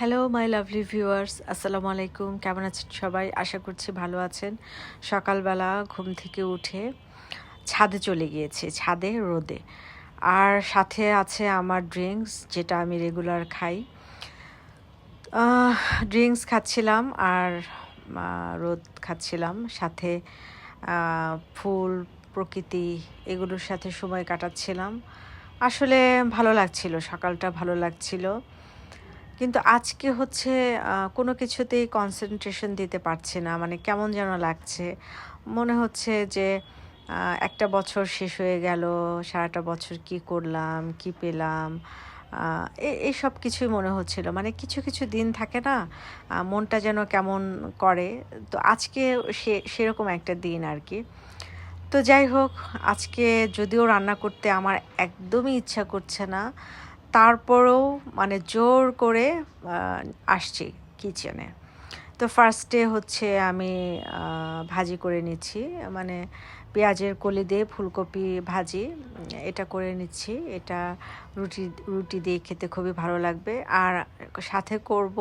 Hello my lovely viewers আসসালামু আলাইকুম কেমন আছেন সবাই? আশা করছি ভালো আছেন। সকালবেলা ঘুম থেকে উঠে ছাদে চলে গিয়েছে, ছাদে, রোদে। আর সাথে আছে আমার ড্রিঙ্কস যেটা আমি রেগুলার খাই। ড্রিঙ্কস খাচ্ছিলাম আর রোদ খাচ্ছিলাম। সাথে ফুল, প্রকৃতি, এগুলোর সাথে সময় কাটাচ্ছিলাম। আসলে ভালো লাগছিল, সকালটা ভালো লাগছিল। কিন্তু আজকে হচ্ছে কোনো কিছুতেই কনসেন্ট্রেশন দিতে পারছি না। মানে কেমন যেন লাগছে। মনে হচ্ছে যে একটা বছর শেষ হয়ে গেল সারাটা বছর কি করলাম কি পেলাম আহ, এ- এইসব কিছুই মনে হচ্ছিল। মানে কিছু কিছু দিন থাকে না মনটা যেন কেমন করে। তো আজকে সে সেরকম একটা দিন আর কি। তো যাই হোক আজকে যদিও রান্না করতে আমার একদমই ইচ্ছা করছে না তারপরেও মানে জোর করে আসছি কিচেনে তো ফার্স্টে হচ্ছে আমি ভাজি করে নিচ্ছি। মানে পেঁয়াজের কলি দিয়ে ফুলকপি ভাজি, এটা করে নিচ্ছি। এটা রুটি রুটি দিয়ে খেতে খুবই ভালো লাগবে। আর সাথে করব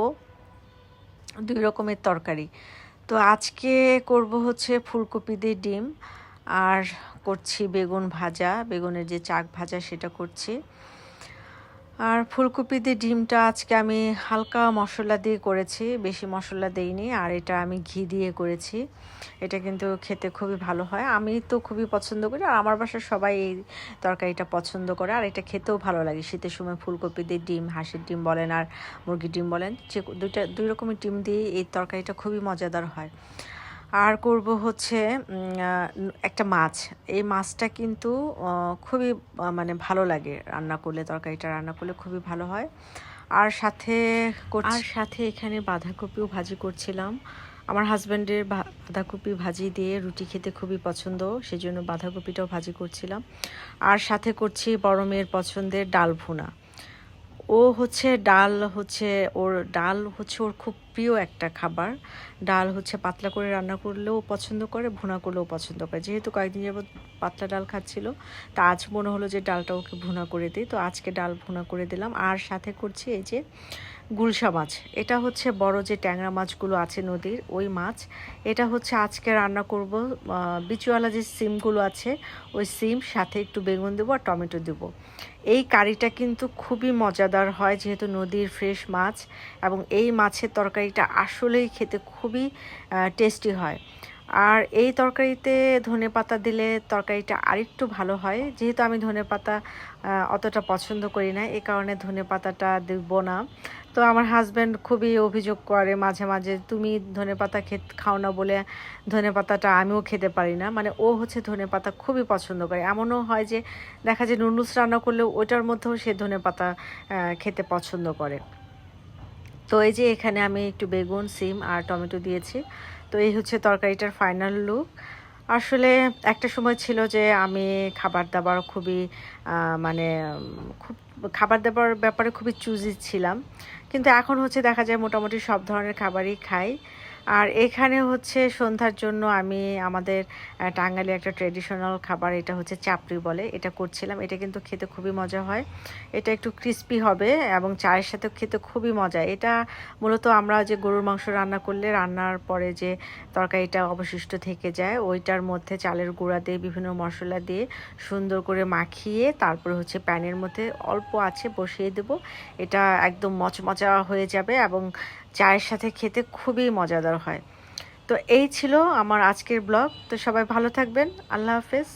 দুই রকমের তরকারি। তো আজকে করব হচ্ছে ফুলকপি দিয়ে ডিম, আর করছি বেগুন ভাজা। বেগুনের যে চাক ভাজা সেটা করছি। আর ফুলকপি দিয়ে ডিমটা আজকে আমি হালকা মশলা দিয়ে করেছি, বেশি মশলা দেইনি, আর এটা আমি ঘি দিয়ে করেছি। এটা কিন্তু খেতে খুবই ভালো হয়। আমি তো খুবই পছন্দ করি, আর আমার বাসার সবাই এই তরকারিটা পছন্দ করে, আর এটা খেতেও ভালো লাগে। শীতের সময় ফুলকপি দিয়ে ডিম, হাঁসের ডিম বলেন আর মুরগির ডিম বলেন, যে দুইটা দুই রকমের ডিম দিয়ে এই তরকারিটা খুবই মজাদার হয়। আর করব হচ্ছে একটা মাছ। এই মাছটা কিন্তু খুবই মানে ভালো লাগে রান্না করলে, তরকারিটা রান্না করলে খুবই ভালো হয়। আর সাথে আর সাথে এখানে বাঁধাকপিও ভাজি করছিলাম। আমার হাজব্যান্ডের বাঁধাকপি ভাজি দিয়ে রুটি খেতে খুবই পছন্দ, সেজন্য বাঁধাকপিটাও ভাজি করছিলাম। আর সাথে করছি বড় মেয়ের পছন্দের ডাল ভুনা। ও হচ্ছে ডাল হচ্ছে ওর, ডাল হচ্ছে ওর খুব প্রিয় একটা খাবার। ডাল হচ্ছে পাতলা করে রান্না করলেও পছন্দ করে, ভুনা করলেও পছন্দ করে। যেহেতু কয়েকদিন যাবৎ পাতলা ডাল খাচ্ছিল, তা আজ মনে হলো যে ডালটা ওকে ভুনা করে দিই। তো আজকে ডাল ভুনা করে দিলাম। আর সাথে করছি এই যে গুলশা মাছ। এটা হচ্ছে বড় যে ট্যাংরা মাছগুলো আছে নদীর, ওই মাছ। এটা হচ্ছে আজকে রান্না করব বিচুয়ালা যে সিমগুলো আছে, ওই সিম, সাথে একটু বেগুন দেবো আর টমেটো দেবো। এই কারিটা কিন্তু খুবই মজাদার হয়, যেহেতু নদীর ফ্রেশ মাছ এবং এই মাছের তরকারিটা আসলেই খেতে খুবই টেস্টি হয়। আর এই তরকারিতে ধনে পাতা দিলে তরকারিটা আরেকটু ভালো হয়। যেহেতু আমি ধনে পাতা অতটা পছন্দ করি না এই কারণে ধনে পাতাটা দেব না। তো আমার হাজব্যান্ড খুবই অভিযোগ করে মাঝে মাঝে, তুমি ধনে পাতা খেত, খাও না বলে ধনে পাতাটা আমিও খেতে পারি না। মানে ও হচ্ছে ধনে পাতা খুবই পছন্দ করে। এমনও হয় যে দেখা যায় নুডলস রান্না করলেও ওইটার মধ্যেও সে ধনে পাতা খেতে পছন্দ করে। তো এই যে এখানে আমি একটু বেগুন, সিম আর টমেটো দিয়েছি। তো এই হচ্ছে তরকারিটার ফাইনাল লুক আসলে একটা সময় ছিল যে আমি খাবার দাবার খুবই মানে খুব খাবার দাবার ব্যাপারে খুবই চুজি ছিলাম। কিন্তু এখন হচ্ছে দেখা যায় মোটামুটি সব ধরনের খাবারই খাই। আর এখানে হচ্ছে সন্ধ্যার জন্য আমি আমাদের আহ, টাঙ্গাইলে একটা ট্রেডিশনাল খাবার এটা হচ্ছে চাপড়ি বলে এটা করছিলাম। এটা কিন্তু খেতে খুবই মজা হয়। এটা একটু ক্রিস্পি হবে এবং চায়ের সাথে খেতে খুবই মজা। এটা মূলত আমরা যে গরুর মাংস রান্না করলে রান্নার পরে যে তরকারিটা অবশিষ্ট থেকে যায় ওইটার মধ্যে চালের গুঁড়া দিয়ে বিভিন্ন মশলা দিয়ে সুন্দর করে মাখিয়ে তারপরে হচ্ছে প্যানের মধ্যে অল্প আছে বসিয়ে দেব। এটা একদম মচমচা হয়ে যাবে এবং চায়ের সাথে খেতে খুবই মজাদার হয়। তো এই ছিল আমার আজকের ব্লগ। তো সবাই ভালো থাকবেন। আল্লাহ হাফেজ।